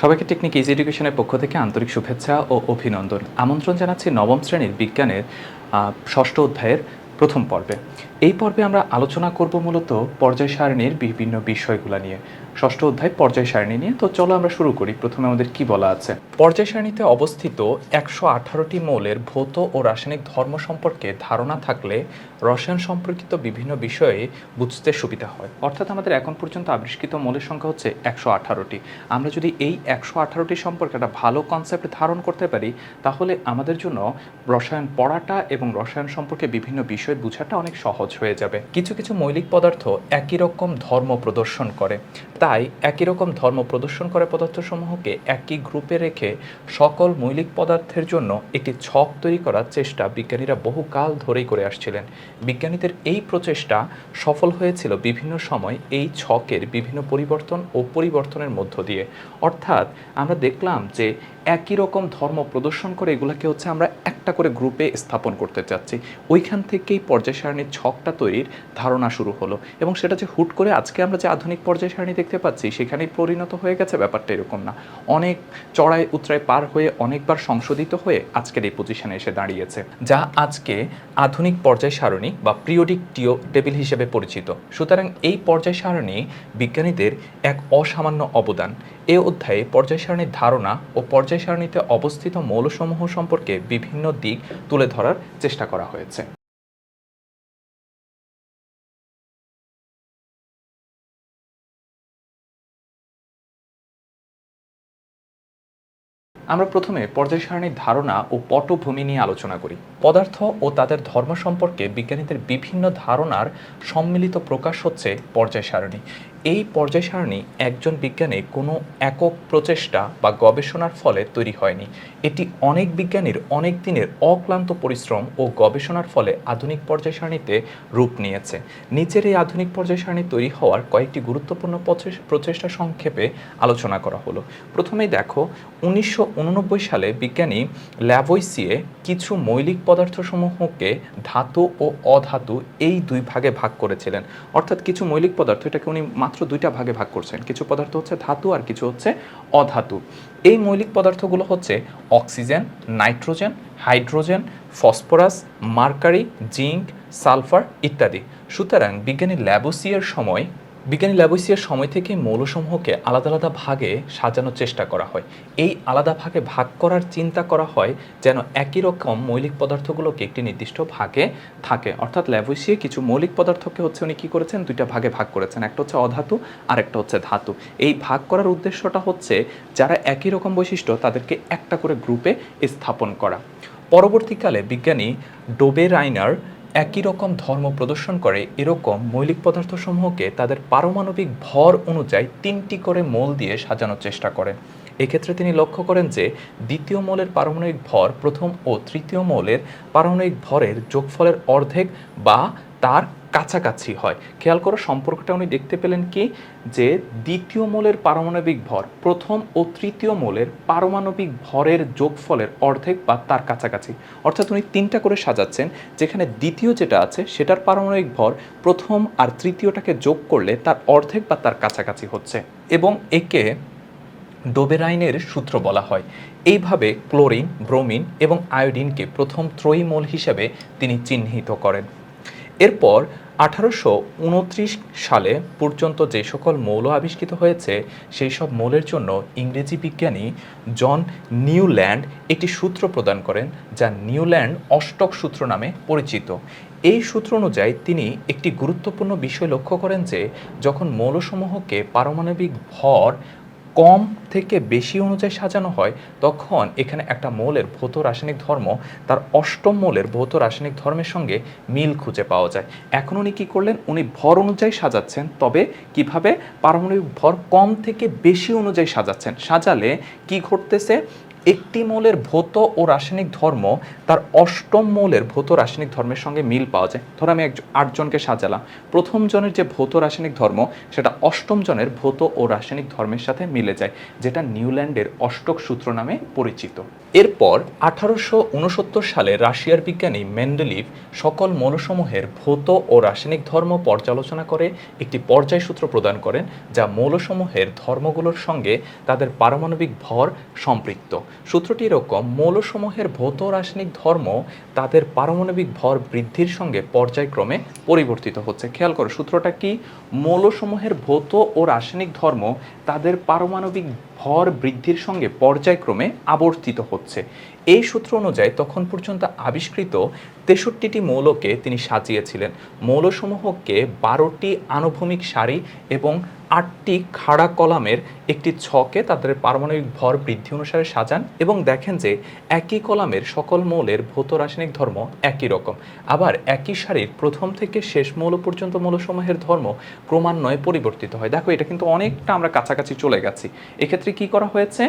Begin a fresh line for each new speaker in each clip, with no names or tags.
সবাইকে technique easy এডুকেশনের পক্ষ থেকে আন্তরিক শুভেচ্ছা ও অভিনন্দন আমন্ত্রণ জানাচ্ছি নবম শ্রেণীর বিজ্ঞানের ষষ্ঠ অধ্যায়ের প্রথম পর্বে এই পর্বে আমরা আলোচনা করব মূলত পর্যায় সারণীর বিভিন্ন বিষয়গুলো নিয়ে ষষ্ঠ অধ্যায় পর্যায় সারণী নিয়ে তো চলো আমরা শুরু করি প্রথমে আমাদের কি বলা আছে পর্যায় সারণীতে অবস্থিত একশো আঠারোটি মৌলের ভৌত ও রাসায়নিক ধর্ম সম্পর্কে ধারণা থাকলে রসায়ন সম্পর্কিত বিভিন্ন বিষয়ে বুঝতে সুবিধা হয় অর্থাৎ আমাদের এখন পর্যন্ত আবিষ্কৃত মৌলের সংখ্যা হচ্ছে একশো আঠারোটি আমরা যদি এই একশো আঠারোটি সম্পর্কে একটা ভালো কনসেপ্ট ধারণ করতে পারি তাহলে আমাদের জন্য রসায়ন পড়াটা এবং রসায়ন সম্পর্কে বিভিন্ন বিষয় বোঝাটা অনেক সহজ সহজ হয়ে যাবে কিছু কিছু মৌলিক পদার্থ একই রকম ধর্ম প্রদর্শন করে তাই একই রকম ধর্ম প্রদর্শন করে পদার্থসমূহকে একই গ্রুপে রেখে সকল মৌলিক পদার্থের জন্য একটি ছক তৈরি করার চেষ্টা বিজ্ঞানীরা বহুকাল ধরেই করে আসছিলেন বিজ্ঞানীদের এই প্রচেষ্টা সফল হয়েছিল বিভিন্ন সময় এই ছকের বিভিন্ন পরিবর্তন ও পরিবর্তনের মধ্য দিয়ে অর্থাৎ আমরা দেখলাম যে একই রকম ধর্ম প্রদর্শন করে এগুলোকে হচ্ছে আমরা একটা করে গ্রুপে স্থাপন করতে চাচ্ছি ওইখান থেকেই পর্যায় সারণীর ছকটা তৈরির ধারণা শুরু হলো এবং সেটা যে হুট করে আজকে আমরা যে আধুনিক পর্যায় সারণী দেখতে পাচ্ছি সেখানেই পরিণত হয়ে গেছে ব্যাপারটা এরকম না অনেক চড়াই উতরায় পার হয়ে অনেকবার সংশোধিত হয়ে আজকের এই পজিশনে এসে দাঁড়িয়েছে যা আজকে আধুনিক পর্যায় সারণী বা প্রিওডিক টিও টেবিল হিসেবে পরিচিত সুতরাং এই পর্যায় সারণী বিজ্ঞানীদের এক অসামান্য অবদান এ অধ্যায়ে পর্যায় সারণীর ধারণা ও পর্যায় সারণীতে অবস্থিত মৌলসমূহ সম্পর্কে বিভিন্ন দিক তুলে ধরার চেষ্টা করা হয়েছে আমরা প্রথমে পর্যায় সারণীর ধারণা ও পটভূমি নিয়ে আলোচনা করি পদার্থ ও তাদের ধর্ম সম্পর্কে বিজ্ঞানীদের বিভিন্ন ধারণার সম্মিলিত প্রকাশ হচ্ছে পর্যায় সারণী এই পর্যায় সারণী একজন বিজ্ঞানী কোনো একক প্রচেষ্টা বা গবেষণার ফলে তৈরি হয়নি এটি অনেক বিজ্ঞানীর অনেক দিনের অক্লান্ত পরিশ্রম ও গবেষণার ফলে আধুনিক পর্যায় সারণীতে রূপ নিয়েছে নিচের এই আধুনিক পর্যায় সারণী তৈরি হওয়ার কয়েকটি গুরুত্বপূর্ণ প্রচেষ্টা সংক্ষেপে আলোচনা করা হলো প্রথমেই দেখো উনিশশো সালে বিজ্ঞানী ল্যাবোইসিয়ে কিছু মৌলিক পদার্থসমূহকে ধাতু ও অধাতু এই দুই ভাগে ভাগ করেছিলেন অর্থাৎ কিছু মৌলিক পদার্থ এটাকে উনি মাত্র দুইটা ভাগে ভাগ করছেন কিছু পদার্থ হচ্ছে ধাতু আর কিছু হচ্ছে অধাতু এই মৌলিক পদার্থগুলো হচ্ছে oxygen nitrogen hydrogen phosphorus mercury zinc sulphur ইত্যাদি সুতরাং বিজ্ঞানী ল্যাবোসিয়ার সময় বিজ্ঞানী ল্যাবোসিয়ার সময় থেকে মৌলসমূহকে আলাদা আলাদা ভাগে সাজানোর চেষ্টা করা হয় এই আলাদা ভাগে ভাগ করার চিন্তা করা হয় যেন একই রকম মৌলিক পদার্থগুলোকে একটি নির্দিষ্ট ভাগে থাকে অর্থাৎ ল্যাবোসিয়া কিছু মৌলিক পদার্থকে হচ্ছে উনি কী করেছেন দুইটা ভাগে ভাগ করেছেন একটা হচ্ছে অধাতু আর একটা হচ্ছে ধাতু এই ভাগ করার উদ্দেশ্যটা হচ্ছে যারা একই রকম বৈশিষ্ট্য তাদেরকে একটা করে গ্রুপে স্থাপন করা পরবর্তীকালে বিজ্ঞানী ডোবে রাইনার একই রকম ধর্ম প্রদর্শন করে এরকম মৌলিক পদার্থসমূহকে তাদের পারমাণবিক ভর অনুযায়ী তিনটি করে মোল দিয়ে সাজানোর চেষ্টা করেন এক্ষেত্রে তিনি লক্ষ্য করেন যে দ্বিতীয় মৌলের পারমাণবিক ভর প্রথম ও তৃতীয় মৌলের পারমাণবিক ভরের যোগফলের অর্ধেক বা তার কাছাকাছি হয় খেয়াল করো সম্পর্কটা উনি দেখতে পেলেন কি যে দ্বিতীয় মোলের পারমাণবিক ভর প্রথম ও তৃতীয় মোলের পারমাণবিক ভরের যোগফলের অর্ধেক বা তার কাছাকাছি অর্থাৎ উনি তিনটা করে সাজাচ্ছেন যেখানে দ্বিতীয় যেটা আছে সেটার পারমাণবিক ভর প্রথম আর তৃতীয়টাকে যোগ করলে তার অর্ধেক বা তার কাছাকাছি হচ্ছে এবং একে ডোবেরাইনের সূত্র বলা হয় এইভাবে ক্লোরিন ব্রোমিন এবং আয়োডিনকে প্রথম ত্রয়ীমূল হিসেবে তিনি চিহ্নিত করেন এরপর আঠারোশো সালে পর্যন্ত যে সকল মৌল আবিষ্কৃত হয়েছে সেই সব মৌলের জন্য ইংরেজি বিজ্ঞানী জন নিউল্যান্ড একটি সূত্র প্রদান করেন যা নিউল্যান্ড অষ্টক সূত্র নামে পরিচিত এই সূত্র অনুযায়ী তিনি একটি গুরুত্বপূর্ণ বিষয় লক্ষ্য করেন যে যখন মৌলসমূহকে পারমাণবিক ভর কম থেকে বেশি অনুযায়ী সাজানো হয় তখন এখানে একটা মৌলের ভৌত রাসায়নিক ধর্ম তার অষ্টম মৌলের ভৌত রাসায়নিক ধর্মের সঙ্গে মিল খুঁজে পাওয়া যায় এখন উনি কী করলেন উনি ভর অনুযায়ী সাজাচ্ছেন তবে কিভাবে পারমাণবিক ভর কম থেকে বেশি অনুযায়ী সাজাচ্ছেন সাজালে কি ঘটতেছে একটি মৌলের ভৌত ও রাসায়নিক ধর্ম তার অষ্টম মৌলের ভৌত রাসায়নিক ধর্মের সঙ্গে মিল পাওয়া যায় ধরো আমি একজন আটজনকে সাজালাম প্রথম জনের যে ভৌত রাসায়নিক ধর্ম সেটা অষ্টম জনের ভৌত ও রাসায়নিক ধর্মের সাথে মিলে যায় যেটা নিউল্যান্ডের অষ্টক সূত্র নামে পরিচিত এরপর আঠারোশো সালে রাশিয়ার বিজ্ঞানী মেন্ডেলিভ সকল মৌলসমূহের ভৌত ও রাসায়নিক ধর্ম পর্যালোচনা করে একটি পর্যায় সূত্র প্রদান করেন যা মৌলসমূহের ধর্মগুলোর সঙ্গে তাদের পারমাণবিক ভর সম্পৃক্ত সূত্রটি এরকম মৌলসমূহের ভৌত রাসায়নিক ধর্ম তাদের পারমাণবিক ভর বৃদ্ধির সঙ্গে পর্যায়ক্রমে পরিবর্তিত হচ্ছে খেয়াল করো সূত্রটা কি মৌলসমূহের ভৌত ও রাসায়নিক ধর্ম তাদের পারমাণবিক ভর বৃদ্ধির সঙ্গে পর্যায়ক্রমে আবর্তিত হচ্ছে এই সূত্র অনুযায়ী তখন পর্যন্ত আবিষ্কৃত তেষট্টিটি মৌলকে তিনি সাজিয়েছিলেন মৌলসমূহকে বারোটি আনুভূমিক সারি এবং আটটি খাড়া কলামের একটি ছকে তাদের পারমাণবিক ভর বৃদ্ধি অনুসারে সাজান এবং দেখেন যে একই কলামের সকল মৌলের ভৌত রাসায়নিক ধর্ম একই রকম আবার একই সারির প্রথম থেকে শেষ মৌল পর্যন্ত মৌলসমূহের ধর্ম ক্রমান্বয়ে পরিবর্তিত হয় দেখো এটা কিন্তু অনেকটা আমরা কাছাকাছি চলে গেছি এক্ষেত্রে কি করা হয়েছে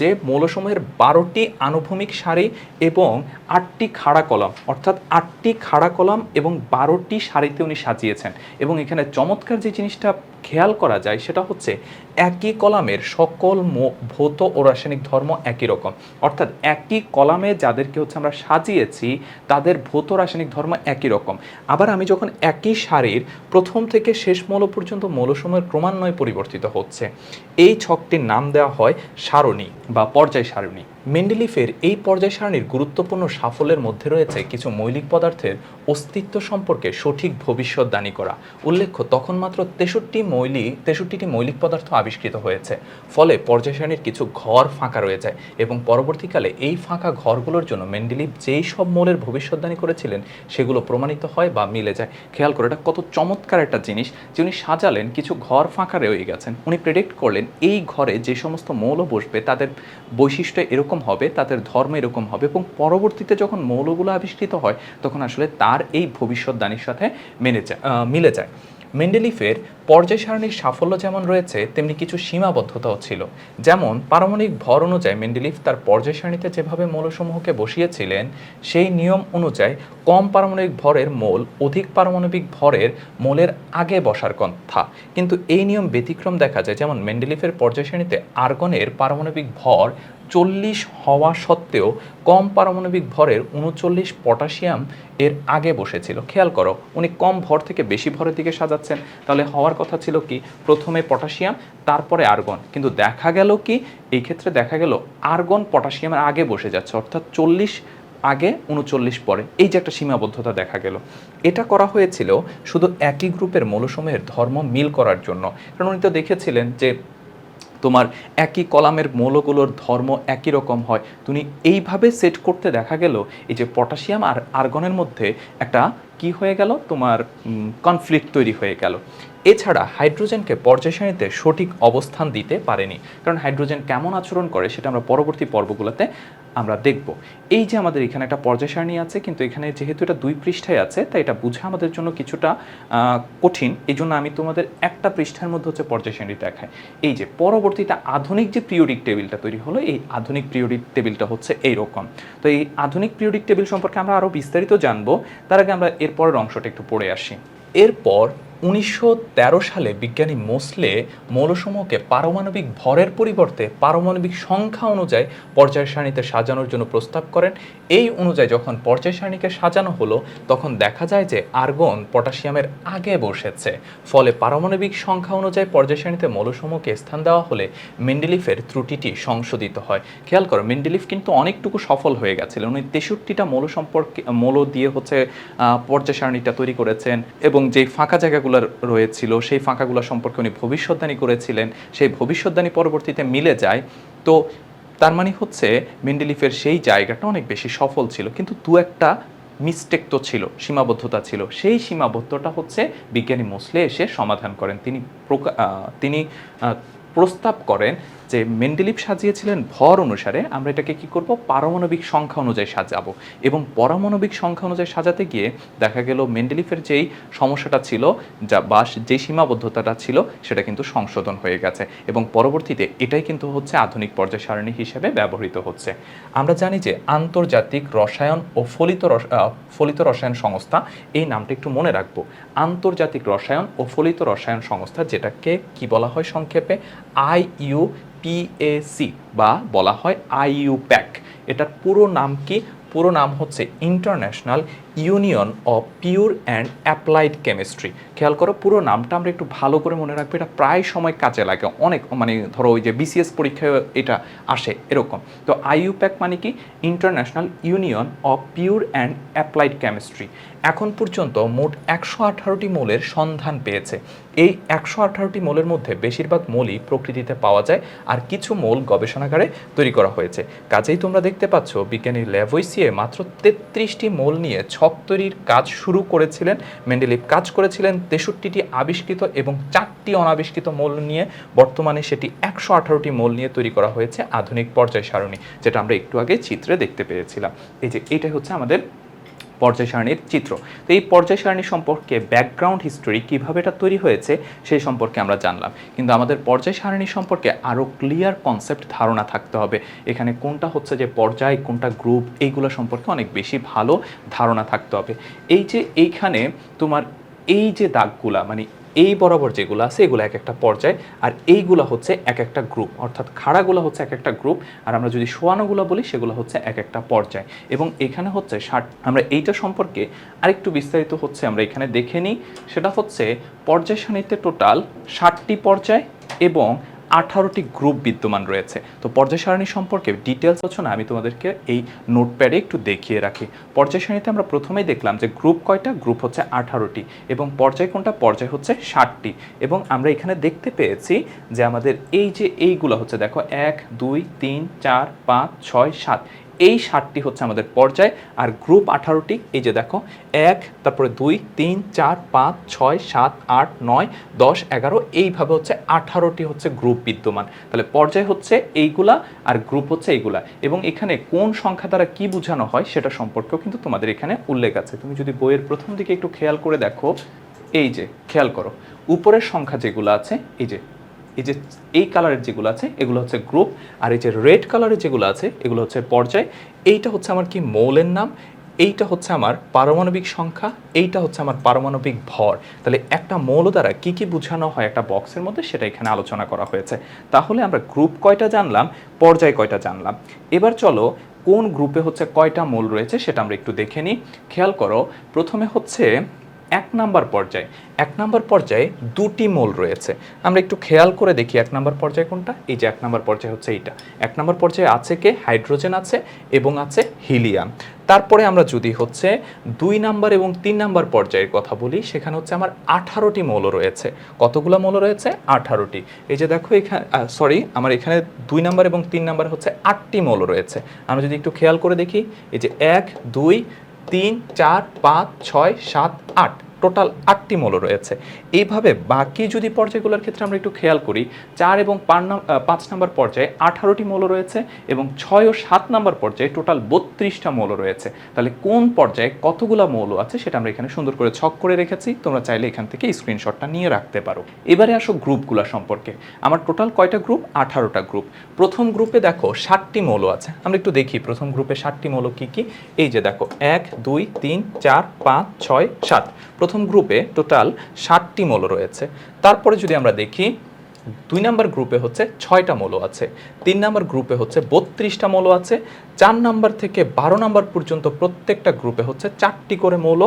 যে মৌলসমূহের বারোটি আনুভূমিক সারি এবং আটটি খাড়া কলম অর্থাৎ আটটি খাড়া কলম এবং বারোটি সারিতে উনি সাজিয়েছেন এবং এখানে চমৎকার যে জিনিসটা খেয়াল করা যায় সেটা হচ্ছে একই কলামের সকল ভৌত ও রাসায়নিক ধর্ম একই রকম অর্থাৎ একই কলামে যাদেরকে হচ্ছে আমরা সাজিয়েছি তাদের ভৌত রাসায়নিক ধর্ম একই রকম আবার আমি যখন একই সারির প্রথম থেকে শেষ মৌল পর্যন্ত মৌলসমূহের ক্রমান্বয়ে পরিবর্তিত হচ্ছে এই ছকটির নাম দেওয়া হয় সারণী বা পর্যায় সারণী মেন্ডেলিফের এই পর্যায় সারণীর গুরুত্বপূর্ণ সাফল্যের মধ্যে রয়েছে কিছু মৌলিক পদার্থের অস্তিত্ব সম্পর্কে সঠিক ভবিষ্যৎদানী করা উল্লেখ্য তখন মাত্র তেষট্টি মৌলিক তেষট্টিটি মৌলিক পদার্থ আবিষ্কৃত হয়েছে ফলে পর্যায় কিছু ঘর ফাঁকা রয়ে যায় এবং পরবর্তীকালে এই ফাঁকা ঘরগুলোর জন্য মেন্ডেলিভ যেই সব মৌলের ভবিষ্যৎদানী করেছিলেন সেগুলো প্রমাণিত হয় বা মিলে যায় খেয়াল করে এটা কত চমৎকার একটা জিনিস যে উনি সাজালেন কিছু ঘর ফাঁকা রয়ে গেছেন উনি প্রেডিক্ট করলেন এই ঘরে যে সমস্ত মৌল বসবে তাদের বৈশিষ্ট্য এরকম হবে তাদের ধর্ম এরকম হবে এবং পরবর্তীতে যখন মৌলগুলো আবিষ্কৃত হয় তখন আসলে তার এই ভবিষ্যৎদানীর সাথে মেনে যায় মিলে যায় মেন্ডেলিফের পর্যায় সারণীর সাফল্য যেমন রয়েছে তেমনি কিছু সীমাবদ্ধতাও ছিল যেমন পারমাণবিক ভর অনুযায়ী মেন্ডেলিফ তার পর্যায় সারণীতে যেভাবে মৌলসমূহকে বসিয়েছিলেন সেই নিয়ম অনুযায়ী কম পারমাণবিক ভরের মোল অধিক পারমাণবিক ভরের মোলের আগে বসার কথা কিন্তু এই নিয়ম ব্যতিক্রম দেখা যায় যেমন মেন্ডেলিফের পর্যায় সারণীতে আর্গনের পারমাণবিক ভর চল্লিশ হওয়া সত্ত্বেও কম পারমাণবিক ভরের উনচল্লিশ পটাশিয়াম এর আগে বসেছিল খেয়াল করো উনি কম ভর থেকে বেশি ভরের দিকে সাজাচ্ছেন তাহলে হওয়ার হওয়ার কথা ছিল কি প্রথমে পটাশিয়াম তারপরে আর্গন কিন্তু দেখা গেল কি এই ক্ষেত্রে দেখা গেল আর্গন পটাশিয়ামের আগে বসে যাচ্ছে অর্থাৎ চল্লিশ আগে উনচল্লিশ পরে এই যে একটা সীমাবদ্ধতা দেখা গেল এটা করা হয়েছিল শুধু একই গ্রুপের মৌলসমূহের ধর্ম মিল করার জন্য কারণ উনি তো দেখেছিলেন যে তোমার একই কলামের মৌলগুলোর ধর্ম একই রকম হয় তুমি এইভাবে সেট করতে দেখা গেল এই যে পটাশিয়াম আর আর্গনের মধ্যে একটা কি হয়ে গেল তোমার কনফ্লিক্ট তৈরি হয়ে গেল এছাড়া হাইড্রোজেনকে পর্যায় সঠিক অবস্থান দিতে পারেনি কারণ হাইড্রোজেন কেমন আচরণ করে সেটা আমরা পরবর্তী পর্বগুলোতে আমরা দেখব এই যে আমাদের এখানে একটা পর্যায় সারণী আছে কিন্তু এখানে যেহেতু এটা দুই পৃষ্ঠায় আছে তাই এটা বুঝে আমাদের জন্য কিছুটা কঠিন এই জন্য আমি তোমাদের একটা পৃষ্ঠার মধ্যে হচ্ছে পর্যায় সারণী দেখাই এই যে পরবর্তীতে আধুনিক যে পিরিয়ডিক টেবিলটা তৈরি হলো এই আধুনিক পিরিয়ডিক টেবিলটা হচ্ছে এইরকম তো এই আধুনিক পিরিয়ডিক টেবিল সম্পর্কে আমরা আরও বিস্তারিত জানবো তার আগে আমরা এরপরের অংশটা একটু পড়ে আসি এরপর উনিশশো সালে বিজ্ঞানী মোসলে মৌলসমূহকে পারমাণবিক ভরের পরিবর্তে পারমাণবিক সংখ্যা অনুযায়ী পর্যায় সারণীতে সাজানোর জন্য প্রস্তাব করেন এই অনুযায়ী যখন পর্যায় সারণীকে সাজানো হলো তখন দেখা যায় যে আর্গন পটাশিয়ামের আগে বসেছে ফলে পারমাণবিক সংখ্যা অনুযায়ী পর্যায় সারণীতে মৌলসমূহকে স্থান দেওয়া হলে মেন্ডেলিফের ত্রুটিটি সংশোধিত হয় খেয়াল করো মেন্ডেলিফ কিন্তু অনেকটুকু সফল হয়ে গেছিল উনি তেষট্টিটা মৌল সম্পর্কে মৌল দিয়ে হচ্ছে পর্যায় সারণীটা তৈরি করেছেন এবং যে ফাঁকা জায়গা ফাঁকাগুলো রয়েছিল সেই ফাঁকাগুলো সম্পর্কে উনি ভবিষ্যদ্বাণী করেছিলেন সেই ভবিষ্যদ্বাণী পরবর্তীতে মিলে যায় তো তার মানে হচ্ছে মেন্ডেলিফের সেই জায়গাটা অনেক বেশি সফল ছিল কিন্তু দু একটা মিস্টেক তো ছিল সীমাবদ্ধতা ছিল সেই সীমাবদ্ধতা হচ্ছে বিজ্ঞানী মোসলে এসে সমাধান করেন তিনি তিনি প্রস্তাব করেন যে মেন্ডেলিপ সাজিয়েছিলেন ভর অনুসারে আমরা এটাকে কি করব পারমাণবিক সংখ্যা অনুযায়ী সাজাবো এবং পরমাণবিক সংখ্যা অনুযায়ী সাজাতে গিয়ে দেখা গেল মেন্ডেলিফের যেই সমস্যাটা ছিল যা বা যেই সীমাবদ্ধতাটা ছিল সেটা কিন্তু সংশোধন হয়ে গেছে এবং পরবর্তীতে এটাই কিন্তু হচ্ছে আধুনিক পর্যায় সারণী হিসেবে ব্যবহৃত হচ্ছে আমরা জানি যে আন্তর্জাতিক রসায়ন ও ফলিত ফলিত রসায়ন সংস্থা এই নামটা একটু মনে রাখবো আন্তর্জাতিক রসায়ন ও ফলিত রসায়ন সংস্থা যেটাকে কি বলা হয় সংক্ষেপে আইইউ পিএসি বা বলা হয় আইইউ এটার পুরো নাম কি পুরো নাম হচ্ছে international union of pure and applied chemistry খেয়াল করো পুরো নামটা আমরা একটু ভালো করে মনে রাখবো এটা প্রায় সময় কাজে লাগে অনেক মানে ধরো ওই যে বিসিএস পরীক্ষায় এটা আসে এরকম তো আইইউপ্যাক মানে কি international union of pure and applied chemistry এখন পর্যন্ত মোট একশো আঠারোটি মোলের সন্ধান পেয়েছে এই একশো আঠারোটি মোলের মধ্যে বেশিরভাগ মোলই প্রকৃতিতে পাওয়া যায় আর কিছু মোল গবেষণাগারে তৈরি করা হয়েছে কাজেই তোমরা দেখতে পাচ্ছ বিজ্ঞানী ল্যাভোইসিয়ে মাত্র তেত্রিশটি মোল নিয়ে ছ ছক তৈরির কাজ শুরু করেছিলেন মেন্ডেলিভ কাজ করেছিলেন তেষট্টিটি আবিষ্কৃত এবং চারটি অনাবিষ্কৃত মৌল নিয়ে বর্তমানে সেটি একশো আঠারোটি মৌল নিয়ে তৈরি করা হয়েছে আধুনিক পর্যায় সারণী যেটা আমরা একটু আগে চিত্রে দেখতে পেয়েছিলাম এই যে এটাই হচ্ছে আমাদের পর্যায় সারণীর চিত্র তো এই পর্যায় সারণী সম্পর্কে ব্যাকগ্রাউন্ড হিস্টোরি কীভাবে এটা তৈরি হয়েছে সেই সম্পর্কে আমরা জানলাম কিন্তু আমাদের পর্যায় সারণী সম্পর্কে আরও ক্লিয়ার কনসেপ্ট ধারণা থাকতে হবে এখানে কোনটা হচ্ছে যে পর্যায় কোনটা গ্রুপ এইগুলো সম্পর্কে অনেক বেশি ভালো ধারণা থাকতে হবে এই যে এইখানে তোমার এই যে দাগগুলা মানে এই বরাবর যেগুলো আছে এগুলো এক একটা পর্যায় আর এইগুলো হচ্ছে এক একটা গ্রুপ অর্থাৎ খাড়াগুলো হচ্ছে এক একটা গ্রুপ আর আমরা যদি শোয়ানোগুলো বলি সেগুলো হচ্ছে এক একটা পর্যায় এবং এখানে হচ্ছে ষাট আমরা এইটা সম্পর্কে আরেকটু বিস্তারিত হচ্ছে আমরা এখানে দেখে নিই সেটা হচ্ছে পর্যায় সারণীতে টোটাল ষাটটি পর্যায় এবং আঠারোটি গ্রুপ বিদ্যমান রয়েছে তো পর্যায় সারণী সম্পর্কে ডিটেলস হচ্ছে না আমি তোমাদেরকে এই নোটপ্যাডে একটু দেখিয়ে রাখি পর্যায় সারণীতে আমরা প্রথমেই দেখলাম যে গ্রুপ কয়টা গ্রুপ হচ্ছে আঠারোটি এবং পর্যায় কোনটা পর্যায় হচ্ছে ষাটটি এবং আমরা এখানে দেখতে পেয়েছি যে আমাদের এই যে এইগুলো হচ্ছে দেখো এক দুই তিন চার পাঁচ ছয় সাত এই ষাটটি হচ্ছে আমাদের পর্যায় আর গ্রুপ আঠারোটি এই যে দেখো এক তারপরে দুই তিন চার পাঁচ ছয় সাত আট নয় দশ এগারো এইভাবে হচ্ছে আঠারোটি হচ্ছে গ্রুপ বিদ্যমান তাহলে পর্যায় হচ্ছে এইগুলা আর গ্রুপ হচ্ছে এইগুলা এবং এখানে কোন সংখ্যা দ্বারা কি বোঝানো হয় সেটা সম্পর্কেও কিন্তু তোমাদের এখানে উল্লেখ আছে তুমি যদি বইয়ের প্রথম দিকে একটু খেয়াল করে দেখো এই যে খেয়াল করো উপরের সংখ্যা যেগুলো আছে এই যে এই যে এই কালারের যেগুলো আছে এগুলো হচ্ছে গ্রুপ আর এই যে রেড কালারের যেগুলো আছে এগুলো হচ্ছে পর্যায় এইটা হচ্ছে আমার কি মৌলের নাম এইটা হচ্ছে আমার পারমাণবিক সংখ্যা এইটা হচ্ছে আমার পারমাণবিক ভর তাহলে একটা মৌল দ্বারা কি কি বোঝানো হয় একটা বক্সের মধ্যে সেটা এখানে আলোচনা করা হয়েছে তাহলে আমরা গ্রুপ কয়টা জানলাম পর্যায় কয়টা জানলাম এবার চলো কোন গ্রুপে হচ্ছে কয়টা মৌল রয়েছে সেটা আমরা একটু দেখে নিই খেয়াল করো প্রথমে হচ্ছে এক নাম্বার পর্যায়ে এক নাম্বার পর্যায়ে দুটি মোল রয়েছে আমরা একটু খেয়াল করে দেখি এক নাম্বার পর্যায়ে কোনটা এই যে এক নাম্বার পর্যায়ে হচ্ছে এইটা এক নাম্বার পর্যায়ে আছে কে হাইড্রোজেন আছে এবং আছে হিলিয়াম তারপরে আমরা যদি হচ্ছে দুই নাম্বার এবং তিন নাম্বার পর্যায়ের কথা বলি সেখানে হচ্ছে আমার আঠারোটি মৌল রয়েছে কতগুলো মৌল রয়েছে আঠারোটি এই যে দেখো এখানে সরি আমার এখানে দুই নাম্বার এবং তিন নাম্বার হচ্ছে আটটি মৌল রয়েছে আমরা যদি একটু খেয়াল করে দেখি এই যে এক দুই তিন চার পাঁচ ছয় সাত আট টোটাল আটটি মৌল রয়েছে এইভাবে বাকি যদি পর্যায়গুলোর ক্ষেত্রে আমরা একটু খেয়াল করি চার এবং পাঁচ নাম্বার পর্যায়ে আঠারোটি মৌল রয়েছে এবং ছয় ও সাত নাম্বার পর্যায়ে টোটাল বত্রিশটা মৌল রয়েছে তাহলে কোন পর্যায়ে কতগুলো মৌল আছে সেটা আমরা এখানে সুন্দর করে ছক করে রেখেছি তোমরা চাইলে এখান থেকে স্ক্রিনশটটা নিয়ে রাখতে পারো এবারে আসো গ্রুপগুলো সম্পর্কে আমার টোটাল কয়টা গ্রুপ আঠারোটা গ্রুপ প্রথম গ্রুপে দেখো ষাটটি মৌল আছে আমরা একটু দেখি প্রথম গ্রুপে ষাটটি মৌল কী কী এই যে দেখো এক দুই তিন চার পাঁচ ছয় সাত প্রথম গ্রুপে টোটাল ষাটটি মৌল রয়েছে তারপরে যদি আমরা দেখি দুই নাম্বার গ্রুপে হচ্ছে ছয়টা মৌল আছে তিন নাম্বার গ্রুপে হচ্ছে বত্রিশটা মৌল আছে চার নাম্বার থেকে বারো নাম্বার পর্যন্ত প্রত্যেকটা গ্রুপে হচ্ছে চারটি করে মৌল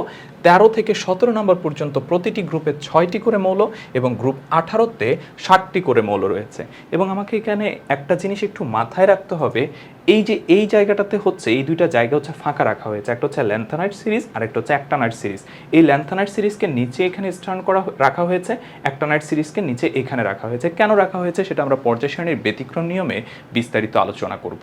তেরো থেকে সতেরো নাম্বার পর্যন্ত প্রতিটি গ্রুপে ছয়টি করে মৌল এবং গ্রুপ আঠারোতে ষাটটি করে মৌল রয়েছে এবং আমাকে এখানে একটা জিনিস একটু মাথায় রাখতে হবে এই যে এই জায়গাটাতে হচ্ছে এই দুইটা জায়গা হচ্ছে ফাঁকা রাখা হয়েছে একটা হচ্ছে ল্যান্থানাইট সিরিজ আর একটা হচ্ছে অ্যাক্টানাইট সিরিজ এই ল্যান্থানাইট সিরিজকে নিচে এখানে স্টার্ন করা রাখা হয়েছে অ্যাক্টানাইট সিরিজকে নিচে এখানে রাখা হয়েছে কেন রাখা হয়েছে সেটা আমরা পর্যায় শ্রেণীর ব্যতিক্রম নিয়মে বিস্তারিত আলোচনা করব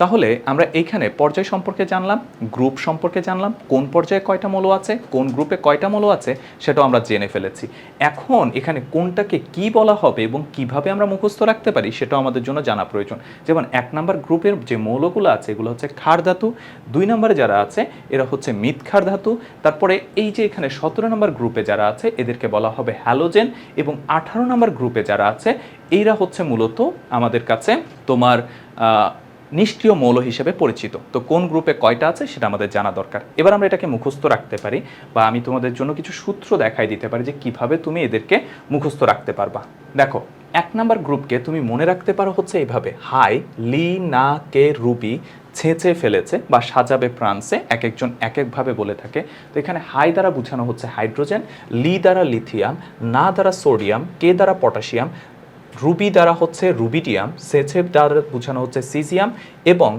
তাহলে আমরা এইখানে পর্যায় সম্পর্কে জানলাম গ্রুপ সম্পর্কে জানলাম কোন পর্যায়ে কয়টা মৌল আছে কোন গ্রুপে কয়টা মৌল আছে সেটাও আমরা জেনে ফেলেছি এখন এখানে কোনটাকে কি বলা হবে এবং কিভাবে আমরা মুখস্থ রাখতে পারি সেটাও আমাদের জন্য জানা প্রয়োজন যেমন এক নম্বর গ্রুপের যে মৌলগুলো আছে এগুলো হচ্ছে ক্ষার ধাতু দুই নম্বরে যারা আছে এরা হচ্ছে খার ধাতু তারপরে এই যে এখানে সতেরো নম্বর গ্রুপে যারা আছে এদেরকে বলা হবে হ্যালোজেন এবং আঠারো নম্বর গ্রুপে যারা আছে এইরা হচ্ছে মূলত আমাদের কাছে তোমার নিষ্ক্রিয় মৌল হিসেবে পরিচিত তো কোন গ্রুপে কয়টা আছে সেটা আমাদের জানা দরকার এবার আমরা এটাকে মুখস্থ রাখতে পারি বা আমি তোমাদের জন্য কিছু সূত্র দেখাই দিতে পারি যে কিভাবে তুমি এদেরকে মুখস্থ রাখতে পারবা দেখো এক নাম্বার গ্রুপকে তুমি মনে রাখতে পারো হচ্ছে এইভাবে হাই লি না কে রুবি ছেঁচে ফেলেছে বা সাজাবে ফ্রান্সে এক একজন এক একভাবে বলে থাকে তো এখানে হাই দ্বারা বোঝানো হচ্ছে হাইড্রোজেন লি দ্বারা লিথিয়াম না দ্বারা সোডিয়াম কে দ্বারা পটাশিয়াম রুবি দ্বারা হচ্ছে রুবিডিয়াম সেছেপ দ্বারা বোঝানো হচ্ছে সিজিয়াম এবং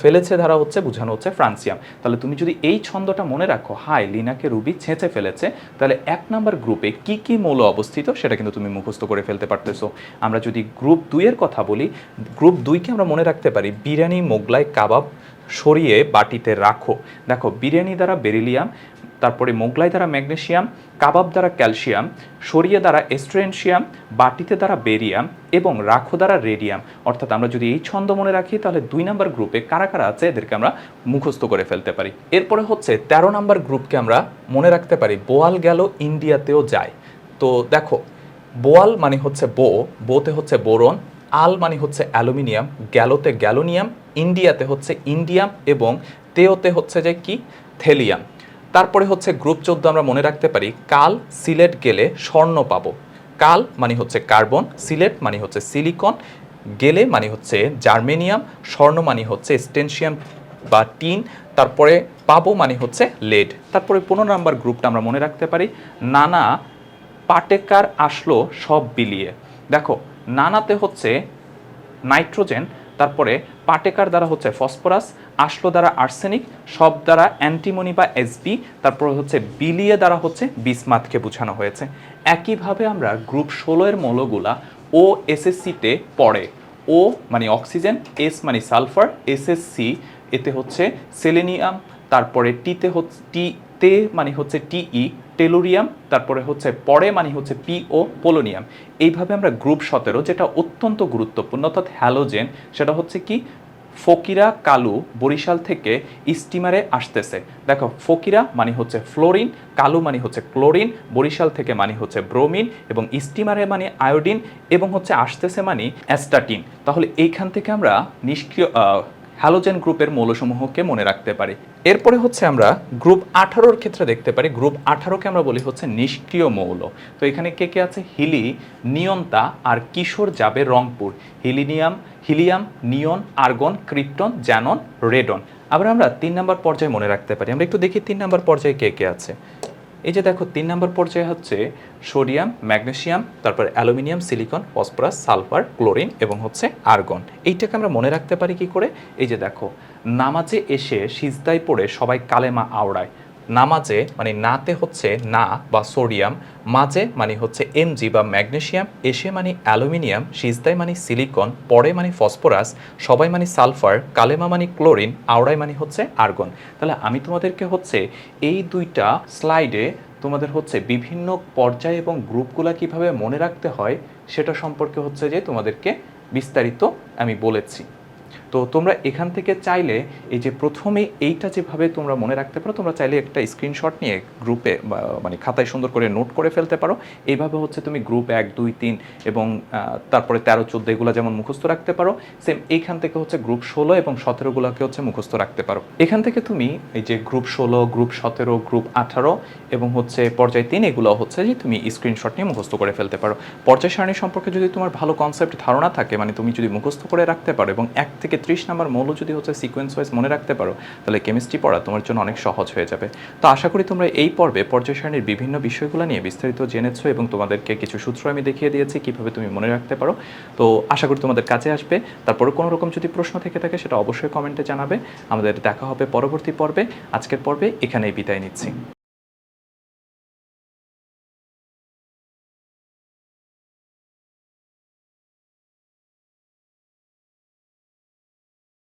ফেলেছে দ্বারা হচ্ছে বোঝানো হচ্ছে ফ্রান্সিয়াম তাহলে তুমি যদি এই ছন্দটা মনে রাখো হাই লিনাকে রুবি ছেঁচে ফেলেছে তাহলে এক নাম্বার গ্রুপে কি কি মৌল অবস্থিত সেটা কিন্তু তুমি মুখস্থ করে ফেলতে পারতেছো আমরা যদি গ্রুপ দুইয়ের কথা বলি গ্রুপ দুইকে আমরা মনে রাখতে পারি বিরিয়ানি মোগলাই কাবাব সরিয়ে বাটিতে রাখো দেখো বিরিয়ানি দ্বারা বেরিলিয়াম তারপরে মোগলাই দ্বারা ম্যাগনেশিয়াম কাবাব দ্বারা ক্যালসিয়াম সরিয়ে দ্বারা এস্ট্রেনশিয়াম বাটিতে দ্বারা বেরিয়াম এবং রাখো দ্বারা রেডিয়াম অর্থাৎ আমরা যদি এই ছন্দ মনে রাখি তাহলে দুই নাম্বার গ্রুপে কারা কারা আছে এদেরকে আমরা মুখস্থ করে ফেলতে পারি এরপরে হচ্ছে ১৩ নাম্বার গ্রুপকে আমরা মনে রাখতে পারি বোয়াল গেল ইন্ডিয়াতেও যায় তো দেখো বোয়াল মানে হচ্ছে বো বোতে হচ্ছে বোরন আল মানে হচ্ছে অ্যালুমিনিয়াম গ্যালোতে গ্যালোনিয়াম ইন্ডিয়াতে হচ্ছে ইন্ডিয়াম এবং তেওতে হচ্ছে যে কি থেলিয়াম তারপরে হচ্ছে গ্রুপ চোদ্দ আমরা মনে রাখতে পারি কাল সিলেট গেলে স্বর্ণ পাবো কাল মানে হচ্ছে কার্বন সিলেট মানে হচ্ছে সিলিকন গেলে মানে হচ্ছে জার্মেনিয়াম স্বর্ণ মানে হচ্ছে স্টেনশিয়াম বা টিন তারপরে পাবো মানে হচ্ছে লেড তারপরে পনেরো নাম্বার গ্রুপটা আমরা মনে রাখতে পারি নানা পাটেকার আসলো সব বিলিয়ে দেখো নানাতে হচ্ছে নাইট্রোজেন তারপরে পাটেকার দ্বারা হচ্ছে ফসফরাস আশ্লো দ্বারা আর্সেনিক সব দ্বারা অ্যান্টিমনি বা এসবি তারপরে হচ্ছে বিলিয়ে দ্বারা হচ্ছে বিসমাতকে বোঝানো হয়েছে একইভাবে আমরা গ্রুপ ষোলোয়ের মৌলগুলা ও এসএসসিতে পড়ে ও মানে অক্সিজেন এস মানে সালফার এসএসসি এতে হচ্ছে সেলেনিয়াম তারপরে টিতে হচ্ছে টি তে মানে হচ্ছে টিই টেলুরিয়াম তারপরে হচ্ছে পরে মানে হচ্ছে পিও পোলোনিয়াম এইভাবে আমরা গ্রুপ সতেরো যেটা অত্যন্ত গুরুত্বপূর্ণ অর্থাৎ হ্যালোজেন সেটা হচ্ছে কি ফকিরা কালু বরিশাল থেকে স্টিমারে আসতেছে দেখো ফকিরা মানে হচ্ছে ফ্লোরিন কালু মানে হচ্ছে ক্লোরিন বরিশাল থেকে মানে হচ্ছে ব্রোমিন এবং স্টিমারে মানে আয়োডিন এবং হচ্ছে আসতেছে মানে অ্যাস্টাটিন তাহলে এইখান থেকে আমরা নিষ্ক্রিয় হ্যালোজেন গ্রুপের মৌলসমূহকে মনে রাখতে পারি এরপরে হচ্ছে আমরা গ্রুপ আঠারোর ক্ষেত্রে দেখতে পারি গ্রুপ আঠারোকে আমরা বলি হচ্ছে নিষ্ক্রিয় মৌল তো এখানে কে কে আছে হিলি নিয়ন্তা আর কিশোর যাবে রংপুর হিলিনিয়াম helium neon argon krypton xenon radon আবার আমরা তিন নম্বর পর্যায়ে মনে রাখতে পারি আমরা একটু দেখি তিন নম্বর পর্যায়ে কে কে আছে এই যে দেখো তিন নম্বর পর্যায়ে হচ্ছে সোডিয়াম ম্যাগনেশিয়াম তারপর aluminium silicon phosphorus sulphur chlorine এবং হচ্ছে আর্গন এইটাকে আমরা মনে রাখতে পারি কি করে এই যে দেখো নামাজে এসে সিজদায় পড়ে সবাই কালেমা আওড়ায় নামাজে মানে নাতে হচ্ছে না বা সোডিয়াম মাঝে মানে হচ্ছে এমজি বা ম্যাগনেশিয়াম এসে মানে অ্যালুমিনিয়াম সিজদায় মানে সিলিকন পরে মানে ফসফরাস সবাই মানে সালফার কালেমা মানে ক্লোরিন আওড়ায় মানে হচ্ছে আর্গন তাহলে আমি তোমাদেরকে হচ্ছে এই দুইটা স্লাইডে তোমাদের হচ্ছে বিভিন্ন পর্যায় এবং গ্রুপগুলো কিভাবে মনে রাখতে হয় সেটা সম্পর্কে হচ্ছে যে তোমাদেরকে বিস্তারিত আমি বলেছি তো তোমরা এখান থেকে চাইলে এই যে প্রথমে এইটা যেভাবে তোমরা মনে রাখতে পারো তোমরা চাইলে একটা স্ক্রিনশট নিয়ে গ্রুপে মানে খাতায় সুন্দর করে নোট করে ফেলতে পারো এইভাবে হচ্ছে তুমি গ্রুপ এক দুই তিন এবং তারপরে তেরো চোদ্দো এগুলো যেমন মুখস্থ রাখতে পারো সেম এইখান থেকে হচ্ছে গ্রুপ ষোলো এবং সতেরোগুলোকে হচ্ছে মুখস্থ রাখতে পারো এখান থেকে তুমি এই যে গ্রুপ ষোলো গ্রুপ সতেরো গ্রুপ আঠারো এবং হচ্ছে পর্যায় তিন এগুলো হচ্ছে যে তুমি স্ক্রিনশট নিয়ে মুখস্থ করে ফেলতে পারো পর্যায় সারণী সম্পর্কে যদি তোমার ভালো কনসেপ্ট ধারণা থাকে মানে তুমি যদি মুখস্থ করে রাখতে পারো এবং এক থেকে তেত্রিশ নাম্বার মৌল যদি হচ্ছে সিকোয়েন্স ওয়াইজ মনে রাখতে পারো তাহলে কেমিস্ট্রি পড়া তোমার জন্য অনেক সহজ হয়ে যাবে তো আশা করি তোমরা এই পর্বে পর্যায় সারণীর বিভিন্ন বিষয়গুলো নিয়ে বিস্তারিত জেনেছো এবং তোমাদেরকে কিছু সূত্র আমি দেখিয়ে দিয়েছি কিভাবে তুমি মনে রাখতে পারো তো আশা করি তোমাদের কাজে আসবে তারপরে কোনো রকম যদি প্রশ্ন থেকে থাকে সেটা অবশ্যই কমেন্টে জানাবে আমাদের দেখা হবে পরবর্তী পর্বে আজকের পর্বে এখানেই বিদায় নিচ্ছি